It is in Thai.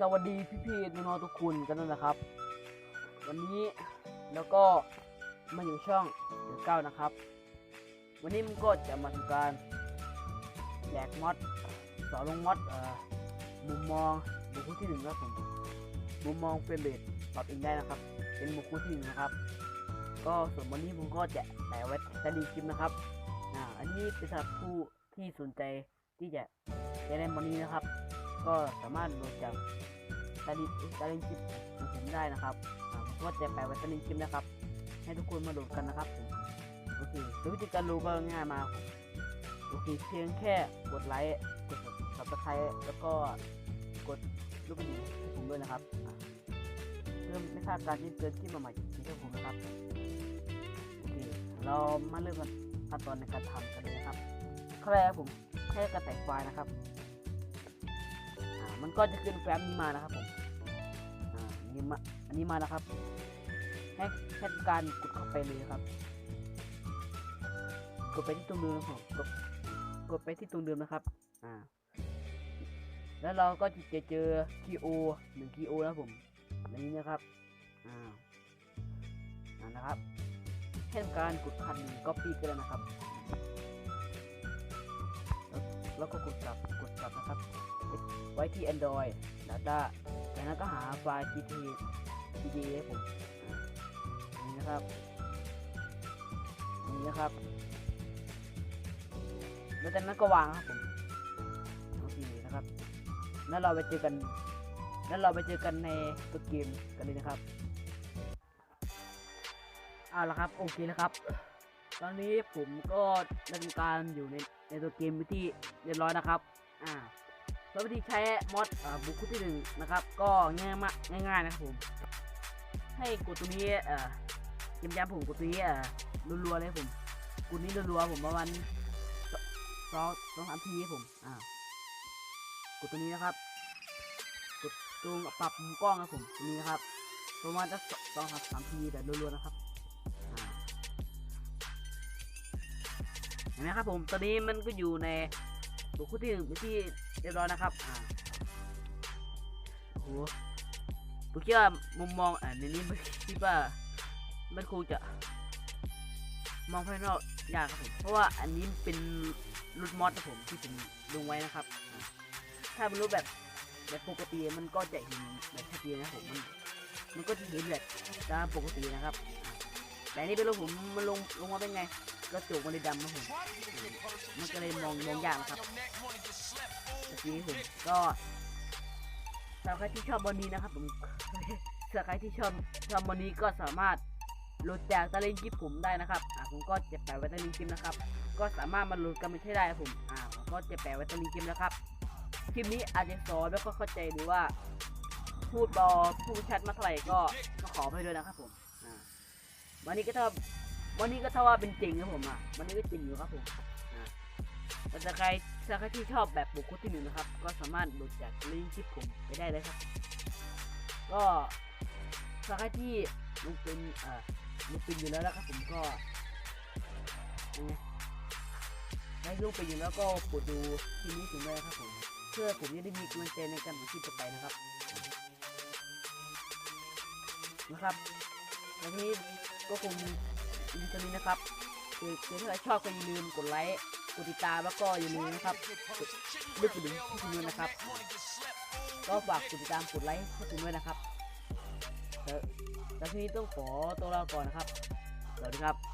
สวัสดีพี่ๆน้องๆทุกคนกันด้วยนะครับ วันนี้แล้วก็มาอยู่ช่องเดือเก้านะครับ วันนี้มันก็จะมาทำการแจกมอดสอนลงมอดเอ่อมุมมอง บุคคลที่หนึ่งนะครับผมมุมมองเป็นเบสปรับเองได้นะครับ เป็นบุคคลที่หนึ่งนะครับ ก็ส่วนวันนี้ผมก็จะแปะไว้ใต้ดีคลิปนะครับอ่าอันนี้เป็นสำหรับผู้ที่สนใจที่จะจะได้วันนี้นะครับ ก็สามารถโหลดจากตาลิตาลิงคลิปของผมได้นะครับผมก็จะแปะไว้ตาลิงคลิปนะครับ ให้ทุกคนมาโหลดกันนะครับผมโอเคดยวิธีการโหลดก็ง่ายมากโอเคเพียงแค่กดไลค์กด subscribe แล้วก็ กดลูกกระดิ่งให้ผมด้วยนะครับเพื่อไม่พลาดการที่เตือนคลิปใหม่ๆของผมนะครับโอเคเรามาเริ่มกันขั้นตอนในการทำกันเลยนะครับแครับผมแค่กระแตกไฟล์นะครับมันก็จะขึ้นแฟ้มนี้มานะครับผมอันนี้มาอันนี้มานะครับให้แค่การกดเข้าไปเลยครับ กดไปที่ตรงเดิมนะครับกดกดไปที่ตรงเดิมนะครับ อ่า แล้วเราก็จะเจอคีโอหนึ่งคีโอนะผมอันนี้นะครับอ่านะครับแค่ทำการกดคันก๊อปปี้ก็ได้นะครับ แล้วก็กดกลับกดกลับนะครับ ไว้ที่ Android Data จากนั้นก็หาไฟล์ GT GTA ให้ผมอ่านี่นะครับนี่นะครับ แล้วจากนั้นก็วางครับผมโอเคนะครับ แล้วเราไปเจอกันแล้วเราไปเจอกันในตัวเกมกันเลยนะครับ เอาละครับโอเคนะครับ ตอนนี้ผมก็ดำเนินการอยู่ในในตัวเกมไปที่เรียบร้อยนะครับ อ่าแล้ววิธีใช้มอดอบุคคลที่หนึ่งนะครับ ก็ง่ายมากง่ายๆนะครับผม ให้กดตรงนี้เอ่อย้ำย้ำผมกดตรงนี้เอ่อรัวๆเลยผมกดนี้รัวๆผมประมาณสสองสองสามทีผม อ่ากดตรงนี้นะครับ ตรงปรับมุมกล้องนะผมตรงนี้นะครับประมาณจะสองสามสามทีแต่รัวๆนะครับเห็นไหมครับผมตอนนี้มันก็อยู่ในบุคคลที่หนึ่งเป็นที่เรียบร้อยนะครับอ่าโอ้โหผมคิดว่ามุมมองอ่าในนี้ไม่คิดว่ามันคงจะ มองภายนอกยากครับผมเพราะว่าอันนี้เป็นรูทมอดนะผมที่ผมลงไว้นะครับ ถ้าเป็นรูปแบบ แบบปกติมันก็จะเห็นแบบชัดเจนนะผมมันมันก็จะเห็นแบบตามปกตินะครับ แต่นี่เป็นรูปผมมันลงลงมาเป็นไงกระจกมันเลยดำนะผมมันก็เลยมองมองยากครับเมื่อกี้ผมก็สำหรับใครที่ชอบบอลนี้นะครับผมสำหรับใครที่ชอบชอบบอลนี้ก็สามารถโหลดจากตะลิงคลิปผมได้นะครับอ่าผมก็จะแปะไว้ตะลิงคลิปนะครับ ก็สามารถมาโหลดกันไม่ใช่ได้ผมอ่าผมก็จะแปะไว้ตะลิงคลิปนะครับ คลิปนี้อาจจะสอนแล้วก็เข้าใจหรือว่า พูดบอพูดชัดมาเท่าไหร่ก็ก็ขอไปด้วยนะครับผมวันนี้ก็เท่าวันนี้ก็เท่าว่าเป็นจริงครับผมอะวันนี้ก็จริงอยู่ครับผมแต่ถ้าใครถ้าใครที่ชอบแบบบุคคลที่หนึ่งนะครับ ก็สามารถโหลดจากลิงก์คลิปผมไปได้เลยครับ ก็ถ้าใครที่ลงเป็นเอ่อลงเป็นอยู่แล้วนะครับผมก็ยังไงได้ลงเป็นอยู่แล้วก็กดดูคลิปนี้ถึงเลยนะครับผม เพื่อผมจะได้มีกำลังใจในการทำคลิปต่อไปนะครับ นะครับวันนี้ก็คงมีตัวนี้นะครับคือถ้าใครชอบก็อย่าลืมกดไลค์กดติดตามแล้วก็อย่าลืมนะครับเลือกกระดิ่งให้คุณด้วยนะครับ ก็ฝากกดติดตามกดไลค์ให้คุณด้วยนะครับแต่แต่ทีนี้ต้องขอตัวลาก่อนนะครับสวัสดีครับ